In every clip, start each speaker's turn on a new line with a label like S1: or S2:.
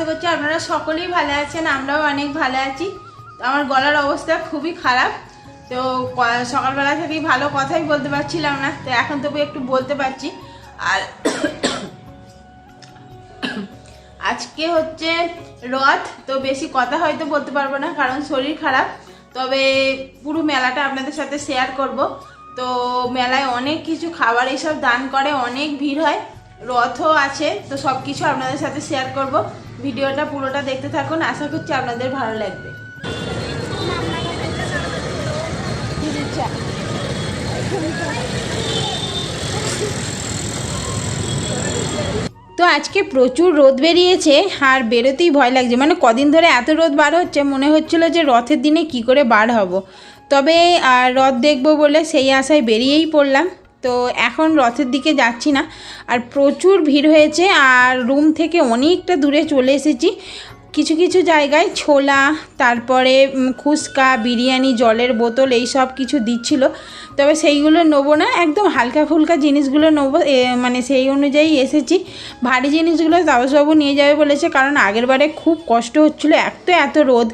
S1: আশা করছি আপনারা সকলেই ভালো আছেন, আমরাও অনেক ভালো আছি। আমার গলার অবস্থা খুবই খারাপ। তো সকালবেলা থেকেই ভালো কথাই বলতে পারছিলাম না, তো এখন তবু একটু বলতে পারছি। আর আজকে হচ্ছে রথ, তো বেশি কথা হয়তো বলতে পারব না, কারণ শরীর খারাপ। তবে পুরো মেলাটা আপনাদের সাথে শেয়ার করব। তো মেলায় অনেক কিছু খাবার এইসব দান করে, অনেক ভিড় হয়। রথও আছে, তো সব কিছু আপনাদের সাথে শেয়ার করব। ভিডিওটা পুরোটা দেখতে থাকুন। আশা করছি আপনাদের ভালো লাগবে। তো আজকে প্রচুর রোদ বেরিয়েছে, আর বেরোতেই ভয় লাগছে। মানে কদিন ধরে এত রোদ বার হচ্ছে, মনে হচ্ছিল যে রথের দিনে কি করে বার হব। তবে আর রথ দেখব বলে সেই আশায় বেরিয়েই পড়লাম। তো এখন রথের দিকে যাচ্ছি না। আর প্রচুর ভিড় হয়েছে আর রুম থেকে অনেকটা দূরে চলে এসেছি। কিছু কিছু জায়গায় ছোলা, তারপরে ফুচকা বিরিয়ানি, জলের বোতল এই সব কিছু দিচ্ছিল। তবে সেইগুলো নেব না, একদম হালকা ফুলকা জিনিসগুলো নেব মানে সেই অনুযায়ী এসেছি। ভারী জিনিসগুলো তাপসবাবু নিয়ে যাবে বলেছে, কারণ আগের বারে খুব কষ্ট হচ্ছিল, এত এত রোদ।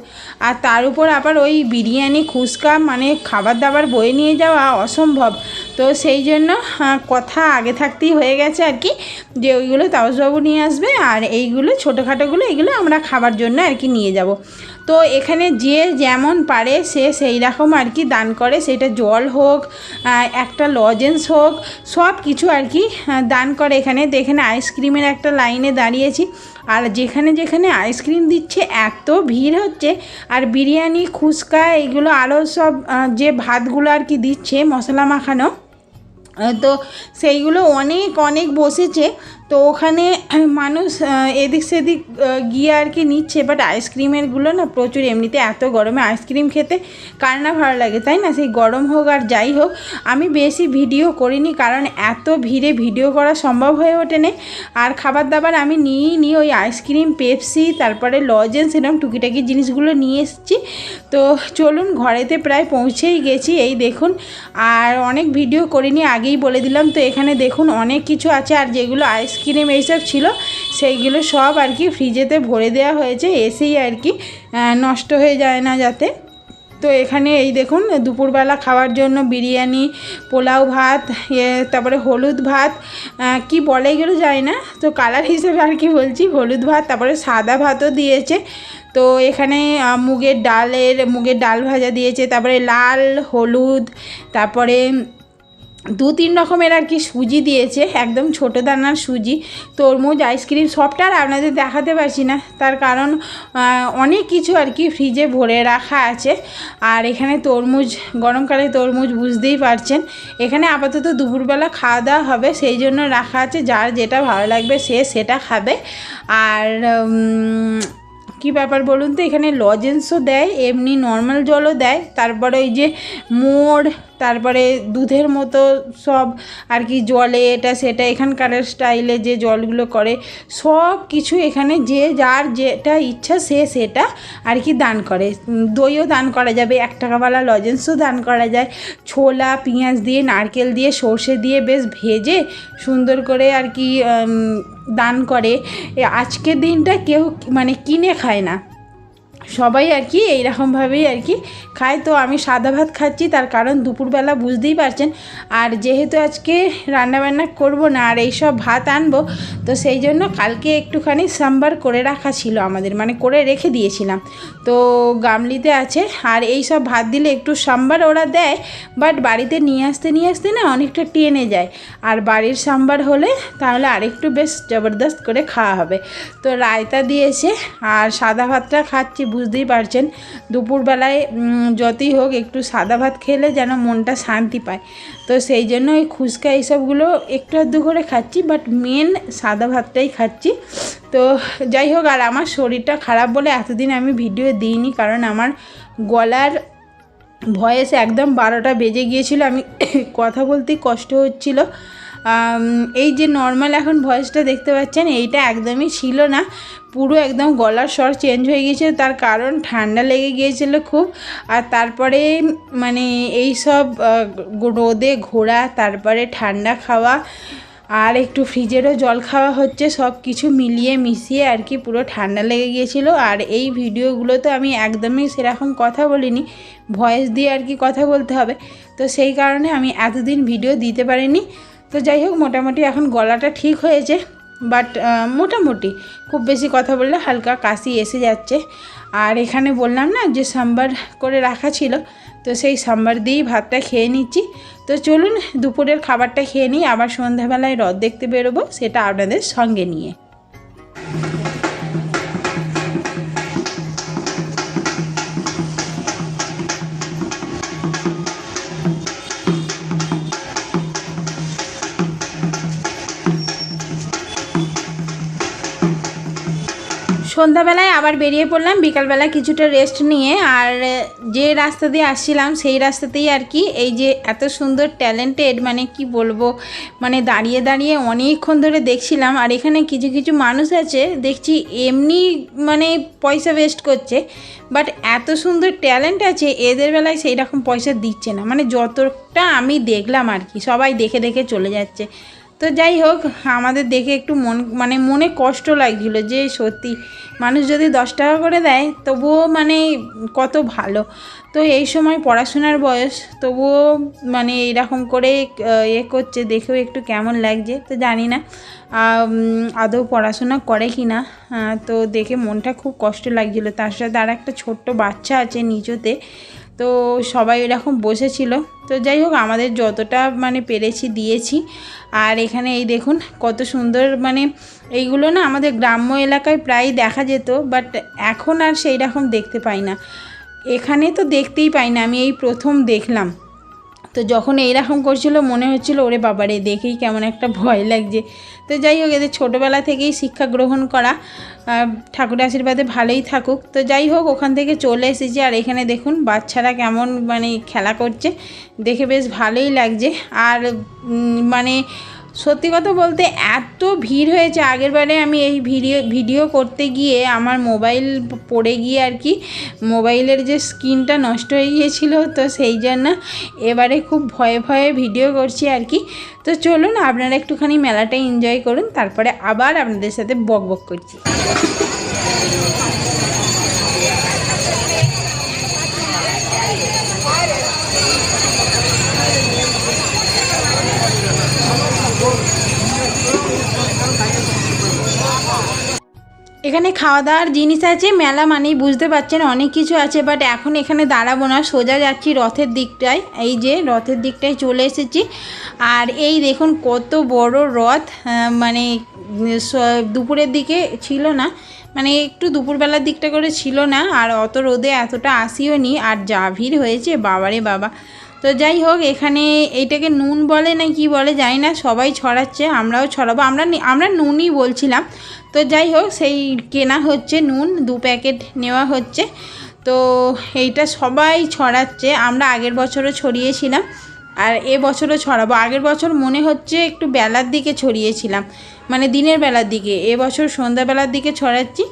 S1: আর তার উপর আবার ওই বিরিয়ানি ফুচকা মানে খাবার দাবার বয়ে নিয়ে যাওয়া অসম্ভব। তো সেই জন্য কথা আগে থাকতেই হয়ে গেছে আর কি, যে ওইগুলো তাপসবাবু নিয়ে আসবে আর এইগুলো ছোটোখাটোগুলো, এগুলো আমরা খাবার জন্য আর কি নিয়ে যাব। তো এখানে যে যেমন পারে সে সেই রকম আর কি দান করে, সেটা জল হোক একটা লজেন্স হোক, সব কিছু আর কি দান করে এখানে। তো এখানে আইসক্রিমের একটা লাইনে দাঁড়িয়েছি, আর যেখানে যেখানে আইসক্রিম দিচ্ছে, এত ভিড় হচ্ছে, আর বিরিয়ানি ফুচকা এগুলো আরও সব যে ভাতগুলো আর কি দিচ্ছে মশলা মাখানো তো সেইগুলো অনেক অনেক বসেছে। তো ওখানে মানুষ এদিক সেদিক গিয়ে আর কি নিচ্ছে বাট আইসক্রিমেরগুলো না প্রচুর, এমনিতে এত গরমে আইসক্রিম খেতে কার না ভালো লাগে, তাই না? সেই গরম হোক আর যাই হোক, আমি বেশি ভিডিও করিনি, কারণ এত ভিড়ে ভিডিও করা সম্ভব হয়ে ওঠেনি আর খাবার দাবার আমি নিয়েই নিই ওই আইসক্রিম পেপসি তারপরে লজেন্স এরকম টুকিটাকি জিনিসগুলো নিয়ে এসেছি। তো চলুন, ঘরেতে প্রায় পৌঁছেই গেছি, এই দেখুন। আর অনেক ভিডিও করিনি, আগেই বলে দিলাম, তো এখানে দেখুন, অনেক কিছু আছে, আর যেগুলো আইসক্রিম এইসব ছিল, সেইগুলো সব আর কি ফ্রিজেতে ভরে দেওয়া হয়েছে, এসেই আর কি নষ্ট হয়ে যায় না যাতে। তো এখানে এই দেখুন, দুপুরবেলা খাওয়ার জন্য বিরিয়ানি, পোলাও ভাত তারপরে হলুদ ভাত কি বলে এগুলো যায় না, তো কালার হিসেবে আর কি বলছি, হলুদ ভাত, তারপরে সাদা ভাতও দিয়েছে। তো এখানে মুগের ডালের, মুগের ডাল ভাজা দিয়েছে, তারপরে লাল, হলুদ, তারপরে দু তিন রকমের আর কি সুজি দিয়েছে, একদম ছোটো দানার সুজি, তরমুজ, আইসক্রিম, সবটা আর আপনাদের দেখাতে পারছি না। তার কারণ অনেক কিছু আর কি ফ্রিজে ভরে রাখা আছে। আর এখানে তরমুজ গরমকালে তরমুজ বুঝতেই পারছেন। এখানে আপাতত দুপুরবেলা খাওয়া দাওয়া হবে, সেই জন্য রাখা আছে। যার যেটা ভালো লাগবে সে সেটা খাবে। আর কি ব্যাপার বলুন তো? এখানে লজেন্সও দেয়, এমনি নর্মাল জলও দেয়, তারপরে ওই যে মোড় তারপরে দুধের মতো সব, আর কি জলে এটা সেটা, এখানকার স্টাইলে যে জলগুলো করে, সব কিছু এখানে যে যার যেটা ইচ্ছা সে সেটা আর কি দান করে। দইও দান করা যাবে, এক টাকাওয়ালা লজেন্সও দান করা যায়। ছোলা, পেঁয়াজ দিয়ে, নারকেল দিয়ে, সর্ষে দিয়ে বেশ ভেজে সুন্দর করে আর কি দান করে আজকের দিনটা কেউ মানে কিনে খায় না। সবাই আর কি এইরকমভাবেই আর কি খায়। তো আমি সাদা ভাত খাচ্ছি, তার কারণ দুপুরবেলা বুঝতেই পারছেন। আর যেহেতু আজকে রান্নাবান্না করব না, আর এইসব ভাত আনব, তো সেই জন্য কালকে একটুখানি সাম্বার করে রাখা ছিল আমাদের মানে করে রেখে দিয়েছিলাম। তো গামলিতে আছে। আর এই সব ভাত দিলে একটু সাম্বার ওরা দেয় বাট বাড়িতে নিয়ে আসতে নিয়ে আসতে না অনেকটা টেনে যায়। আর বাড়ির সাম্বার হলে তাহলে আরেকটু বেশ জবরদস্ত করে খাওয়া হবে। তো রায়তা দিয়েছে, আর সাদা ভাতটা খাচ্ছি, বুঝতেই পারছেন। দুপুরবেলায় যতই হোক একটু সাদা ভাত খেলে যেন মনটা শান্তি পায়। তো সেই জন্য ওই খুচকা এইসবগুলো একটু আধটু করে খাচ্ছি বাট মেন সাদা ভাতটাই খাচ্ছি। তো যাই হোক, আর আমার শরীরটা খারাপ বলে এতদিন আমি ভিডিও দিইনি, কারণ আমার গলার ভয়েস একদম বারোটা বেজে গিয়েছিল, আমি কথা বলতেই কষ্ট হচ্ছিল। এই যে নর্মাল এখন ভয়েসটা দেখতে পাচ্ছেন, এইটা একদমই ছিল না। পুরো একদম গলার স্বর চেঞ্জ হয়ে গিয়েছিল, তার কারণ ঠান্ডা লেগে গিয়েছিল খুব। আর তারপরে মানে এই সব রোদে ঘোরা, তারপরে ঠান্ডা খাওয়া, আর একটু ফ্রিজেরও জল খাওয়া হচ্ছে সব কিছু মিলিয়ে মিশিয়ে আর কি পুরো ঠান্ডা লেগে গিয়েছিল। আর এই ভিডিওগুলোতে আমি একদমই সেরকম কথা বলিনি ভয়েস দিয়ে আর কি কথা বলতে হবে। তো সেই কারণে আমি এতদিন ভিডিও দিতে পারিনি। তো যাই হোক, মোটামুটি এখন গলাটা ঠিক হয়েছে বাট মোটামুটি। খুব বেশি কথা বললে হালকা কাশি এসে যাচ্ছে। আর এখানে বললাম না যে সাম্বার করে রাখা ছিল, তো সেই সাম্বার দিয়েই ভাতটা খেয়ে নিচ্ছি। তো চলুন, দুপুরের খাবারটা খেয়ে নিই। আবার সন্ধ্যাবেলায় রদ দেখতে বেরোবো, সেটা আপনাদের সঙ্গে নিয়ে। সন্ধ্যাবেলায় আবার বেরিয়ে পড়লাম, বিকালবেলা কিছুটা রেস্ট নিয়ে আর যে রাস্তা দিয়ে আসছিলাম সেই রাস্তাতেই আর কি এই যে এত সুন্দর ট্যালেন্টেড মানে কি বলব মানে দাঁড়িয়ে দাঁড়িয়ে অনেকক্ষণ ধরে দেখছিলাম আর এখানে কিছু কিছু মানুষ আছে, দেখছি এমনি মানে পয়সা ওয়েস্ট করছে বাট এত সুন্দর ট্যালেন্ট আছে এদের বেলায় সেই রকম পয়সা দিচ্ছে না মানে যতটা আমি দেখলাম আর কি সবাই দেখে দেখে চলে যাচ্ছে। তো যাই হোক, আমাদের দেখে একটু মন মানে মনে কষ্ট লাগছিল যে সত্যি মানুষ যদি দশ টাকা করে দেয়, তবুও মানে কত ভালো। তো এই সময় পড়াশোনার বয়স, তবুও মানে এরকম করে এ করছে, দেখেও একটু কেমন লাগছে, তো জানি না আদৌ পড়াশোনা করে কি না তো দেখে মনটা খুব কষ্ট লাগছিল। তার সাথে আর একটা ছোট্ট বাচ্চা আছে নিচুতে তো সবাই এরকম বসেছিল। তো যাই হোক, আমাদের যতটা মানে পেরেছি দিয়েছি। আর এখানে এই দেখুন, কত সুন্দর মানে এইগুলো না আমাদের গ্রাম্য এলাকায় প্রায় দেখা যেত বাট এখন আর সেই রকম দেখতে পাই না। এখানে তো দেখতেই পাই না, আমি এই প্রথম দেখলাম। তো যখন এইরকম করছিল, মনে হচ্ছিল, ওরে বাবারে, দেখেই কেমন একটা ভয় লাগছে। তো যাই হোক, এদের ছোটোবেলা থেকেই শিক্ষা গ্রহণ করা ঠাকুর আশীর্বাদে ভালোই থাকুক। তো যাই হোক, ওখান থেকে চলে এসেছি, আর এখানে দেখুন, বাচ্চারা কেমন মানে খেলা করছে, দেখে বেশ ভালোই লাগছে। আর মানে সত্যি কথা বলতে এত ভিড় হয়েছে। আগের বারে আমি এই ভিডিও ভিডিও করতে গিয়ে আমার মোবাইল পড়ে গিয়ে আর কি মোবাইলের যে স্ক্রিনটা নষ্ট হয়ে গিয়েছিল, তো সেই জন্য এবারে খুব ভয়ে ভয়ে ভিডিও করছি আর কি। তো চলুন, আপনারা একটুখানি মেলাটা এনজয় করুন, তারপরে আবার আপনাদের সাথে বক বক করছি। এখানে খাওয়া দাওয়ার জিনিস আছে, মেলা মানেই বুঝতে পারছেন অনেক কিছু আছে বাট এখন এখানে দাঁড়াবো না, সোজা যাচ্ছি রথের দিকটায়, এই যে রথের দিকটায় চলে এসেছি। আর এই দেখুন কত বড় রথ মানে দুপুরের দিকে ছিল না মানে একটু দুপুরবেলার দিকটা করে ছিল না, আর অত রোদে এতটা আসিও নি, আর যা ভিড় হয়েছে, বাবারে বাবা। তো যাই হোক, এখানে এইটাকে নুন বলে না কি বলে জানি না, সবাই ছড়াচ্ছে, আমরাও ছড়াবো। আমরা আমরা নুনই বলছিলাম। তো যাই হোক, সেই কেনা হচ্ছে নুন, দু প্যাকেট নেওয়া হচ্ছে। তো এইটা সবাই ছড়াচ্ছে, আমরা আগের বছরও ছড়িয়েছিলাম। আর এ বছরও ছড়াবো। আগের বছর মনে হচ্ছে একটু বেলার দিকে ছড়িয়েছিলাম। মানে দিনের বেলার দিকে। এবছর সন্ধ্যাবেলার দিকে ছড়াচ্ছি।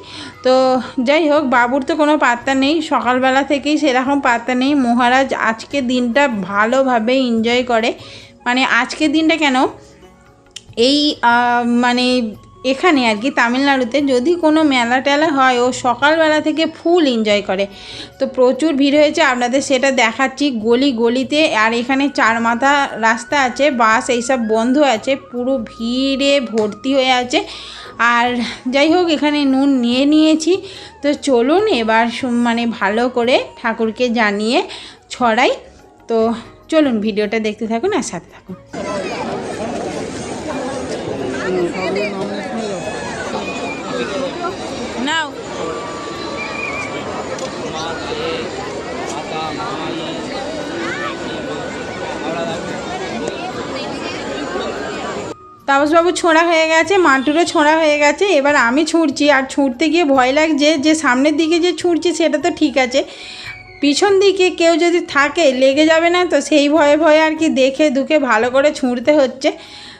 S1: তো যাই হোক, বাবুর তো কোনো পাত্তা নেই। সকালবেলা থেকেই সেরকম পাত্তা নেই। মহারাজ আজকে দিনটা ভালোভাবে এনজয় করে। মানে আজকের দিনটা কেন? এই মানে এখানে আর কি তামিলনাড়ুতে যদি কোনো মেলা টেলা হয়, ও সকালবেলা থেকে ফুল এনজয় করে। তো প্রচুর ভিড় হয়েছে, আপনাদের সেটা দেখাচ্ছি গলি গলিতে। আর এখানে চার মাথা রাস্তা আছে, বাস এইসব বন্ধ আছে, পুরো ভিড়ে ভর্তি হয়ে আছে। আর যাই হোক, এখানে নুন নিয়ে নিয়েছি। তো চলুন এবার মানে ভালো করে ঠাকুরকে জানিয়ে ছড়াই। তো চলুন ভিডিওটা দেখতে থাকুন আর সাথে থাকুন। নাও। তাপসবাবু ছোঁড়া হয়ে গেছে মাটুরও ছোঁড়া হয়ে গেছে, এবার আমি ছুঁড়ছি, আর ছুঁড়তে গিয়ে ভয় লাগছে যে সামনের দিকে যে ছুঁড়ছি, সেটা তো ঠিক আছে। পিছন দিকে কেউ যদি থাকে, লেগে যাবে না তো সেই ভয়ে ভয়ে আর কি দেখে দুকে ভালো করে ছুঁড়তে হচ্ছে।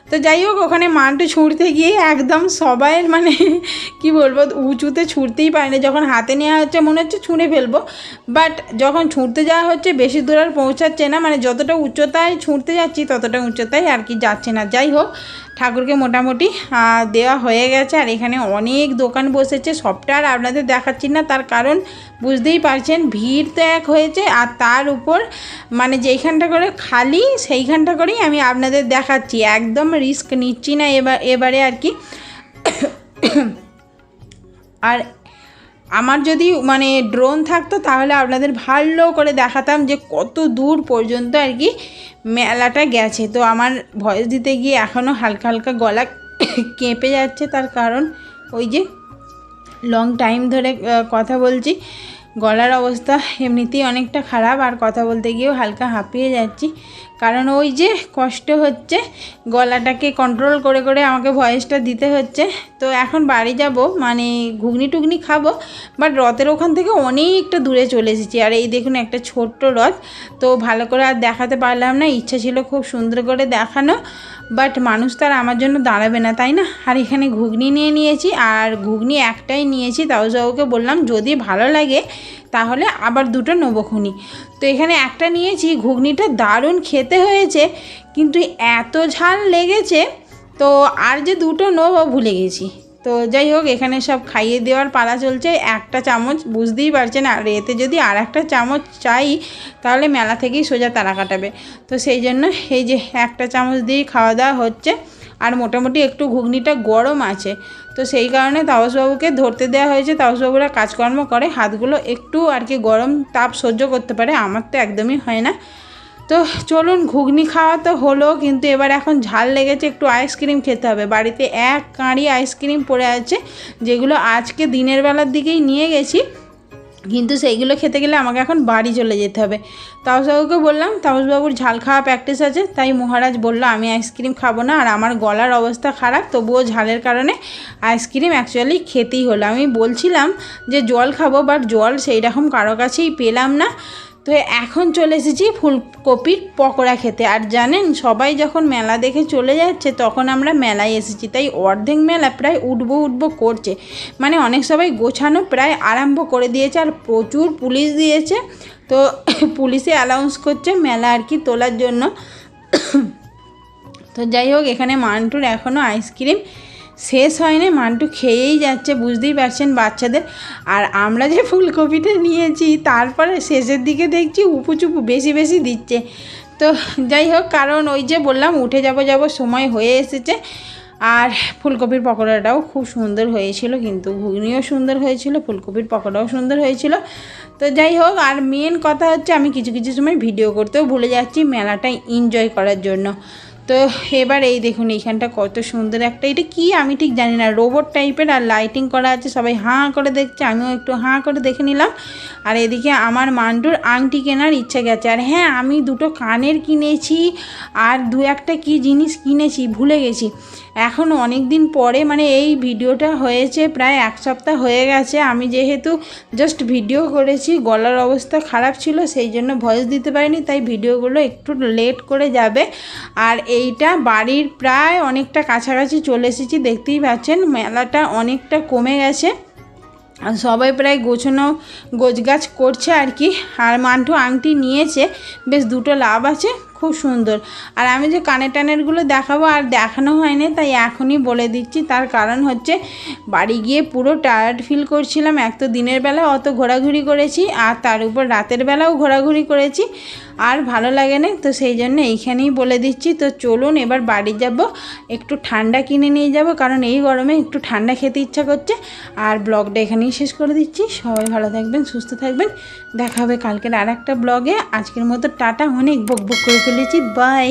S1: তো যাই হোক, ওখানে মানটু ছুঁড়তে গিয়ে একদম সবাই মানে কি বলব, উঁচুতে ছুঁড়তেই পারেনি। যখন হাতে নেওয়া হচ্ছে, মনে হচ্ছে ছুঁড়ে ফেলব। বাট যখন ছুঁড়তে যাওয়া হচ্ছে, বেশি দূর আর পৌঁছাচ্ছে না। মানে যতটা উচ্চতায় ছুঁড়তে যাচ্ছি, ততটা উচ্চতায় আর কি যাচ্ছে না। যাই হোক, ঠাকুরকে মোটামুটি দেওয়া হয়ে গেছে। আর এখানে অনেক দোকান বসেছে। সবটা আর আপনাদের দেখাচ্ছি না। তার কারণ বুঝতেই পারছেন, ভিড় তো এক হয়েছে। আর তার উপর মানে যেইখানটা করে খালি, সেইখানটা করেই আমি আপনাদের দেখাচ্ছি। একদম রিস্ক নিচ্ছি না এবার এবারে আর কি। আর আমার যদি মানে ড্রোন থাকতো তাহলে আপনাদের ভালো করে দেখাতাম যে কত দূর পর্যন্ত আর কি মেলাটা গেছে। তো আমার ভয়েস দিতে গিয়ে এখনও হালকা হালকা গলা কেঁপে যাচ্ছে। তার কারণ ওই যে লং টাইম ধরে কথা বলছি। গলার অবস্থা এমনিতেই অনেকটা খারাপ, আর কথা বলতে গিয়েও হালকা হাঁপিয়ে যাচ্ছি। কারণ ওই যে কষ্ট হচ্ছে, গলাটাকে কন্ট্রোল করে করে আমাকে ভয়েসটা দিতে হচ্ছে। তো এখন বাড়ি যাব মানে ঘুগনি টুগনি খাব বাট রথের ওখান থেকে অনেকটা দূরে চলে এসেছি। আর এই দেখুন একটা ছোট্ট রথ, তো ভালো করে আর দেখাতে পারলাম না, ইচ্ছা ছিল খুব সুন্দর করে দেখানো বাট মানুষ তো আর আমার জন্য দাঁড়াবে না, তাই না? আর এখানে ঘুগনি নিয়ে নিয়েছি, আর ঘুগনি একটাই নিয়েছি তাওজাউকে বললাম যদি ভালো লাগে, তাহলে আবার দুটো নেব খুনি। তো এখানে একটা নিয়েছি, ঘুগনিটা দারুণ খেতে হয়েছে, কিন্তু এত ঝাল লেগেছে তো আর যে দুটো নেব ভুলে গেছি। তো যাই হোক, এখানে সব খাইয়ে দেওয়ার পালা চলছে। একটা চামচ, বুঝতেই পারছেন, আর এতে যদি আর একটা চামচ চাই, তাহলে মেলা থেকেই সোজা তারা কাটাবে। তো সেই জন্য এই যে একটা চামচ দিয়েই খাওয়া দাওয়া হচ্ছে। আর মোটামুটি একটু ঘুগনিটা গরম আছে। তো সেই কারণে তাপসবাবুকে ধরতে দেওয়া হয়েছে। তাপসবাবুরা কাজকর্ম করে, হাতগুলো একটু আর কি গরম তাপ সহ্য করতে পারে। আমার তো একদমই হয় না। তো চলুন ঘুগনি খাওয়া তো হলো, কিন্তু এবার এখন ঝাল লেগেছে, একটু আইসক্রিম খেতে হবে। বাড়িতে এক কাঁড়ি আইসক্রিম পড়ে আছে, যেগুলো আজকে দিনের বেলার দিকেই নিয়ে গেছি। কিন্তু সেইগুলো খেতে গেলে আমাকে এখন বাড়ি চলে যেতে হবে। তাপসবাবুকে বললাম তাপসবাবুর ঝাল খাওয়া প্র্যাকটিস আছে? তাই মহারাজ বলল, আমি আইসক্রিম খাব না, আর আমার গলার অবস্থা খারাপ, তবুও ঝালের কারণে আইসক্রিম অ্যাকচুয়ালি খেতেই হলো। আমি বলছিলাম যে, জল খাব বাট জল সেই রকম কারও কাছেই পেলাম না। তো এখন চলে এসেছি ফুলকপির পকোড়া খেতে। আর জানেন, সবাই যখন মেলা দেখে চলে যাচ্ছে, তখন আমরা মেলায় এসেছি। তাই অর্ধেক মেলা প্রায় উঠবো উঠবো করছে। মানে অনেক সবাই গোছানো প্রায় আরম্ভ করে দিয়েছে আর প্রচুর পুলিশ দিয়েছে। তো পুলিশে অ্যালাউন্স করছে মেলা আর কি তোলার জন্য। তো যাই হোক, এখানে মান্টুর এখনও আইসক্রিম শেষ হয়নি, মান্টু খেয়েই যাচ্ছে, বুঝতেই পারছেন বাচ্চাদের। আর আমরা যে ফুলকপিটা নিয়েছি, তারপরে শেষের দিকে দেখছি উপু চুপু বেশি বেশি দিচ্ছে। তো যাই হোক, কারণ ওই যে বললাম, উঠে যাব যাব সময় হয়ে এসেছে। আর ফুলকপির পকোড়াটাও খুব সুন্দর হয়েছিল কিন্তু, ঘুগনিও সুন্দর হয়েছিল, ফুলকপির পকোড়াও সুন্দর হয়েছিল। তো যাই হোক, আর মেন কথা হচ্ছে, আমি কিছু কিছু সময় ভিডিও করতেও ভুলে যাচ্ছি মেলাটা এনজয় করার জন্য। তো এবার এই দেখুন, এইখানটা কত সুন্দর একটা, এটা কি আমি ঠিক জানি না রোবট টাইপের আর লাইটিং করা আছে, সবাই হাঁ করে দেখছে, আমিও একটু হাঁ করে দেখে নিলাম। আর এদিকে আমার মান্ডুর আংটি কেনার ইচ্ছে গেছে, আর হ্যাঁ আমি দুটো কানের কিনেছি, আর দু একটা কি জিনিস কিনেছি, ভুলে গেছি। এখন অনেক দিন পরে মানে এই ভিডিওটা হয়েছে প্রায় এক সপ্তাহ হয়ে গেছে। আমি যেহেতু জাস্ট ভিডিও করেছি, গলার অবস্থা খারাপ ছিল, সেই জন্য ভয়েস দিতে পারিনি, তাই ভিডিওগুলো একটু লেট করে যাবে। আর এইটা বাড়ির প্রায় অনেকটা কাছাকাছি চলে এসেছি, দেখতেই পাচ্ছেন, মেলাটা অনেকটা কমে গেছে। সবাই প্রায় গোছানো গোছগাছ করছে আর কি। আর মান্টু আংটি নিয়েছে, বেশ দুটো লাভ আছে। খুব সুন্দর। আর আমি যে কানের টানেরগুলো দেখাবো আর দেখানো হয়নি, তাই এখনই বলে দিচ্ছি। তার কারণ হচ্ছে বাড়ি গিয়ে পুরো টায়ার্ড ফিল করছিলাম। এক তো দিনের বেলা অত ঘোরাঘুরি করেছি, আর তার উপর রাতের বেলাও ঘোরাঘুরি করেছি। আর ভালো লাগে না, তো সেই জন্য এইখানেই বলে দিচ্ছি। তো চলুন এবার বাড়ি যাব, একটু ঠান্ডা কিনে নিয়ে যাব, কারণ এই গরমে একটু ঠান্ডা খেতে ইচ্ছা করছে। আর ব্লগটা এখানেই শেষ করে দিচ্ছি। সবাই ভালো থাকবেন, সুস্থ থাকবেন। দেখা হবে কালকের আর একটা ব্লগে। আজকের মতো টাটা, অনেক বক বক করে ফেলেছি বাই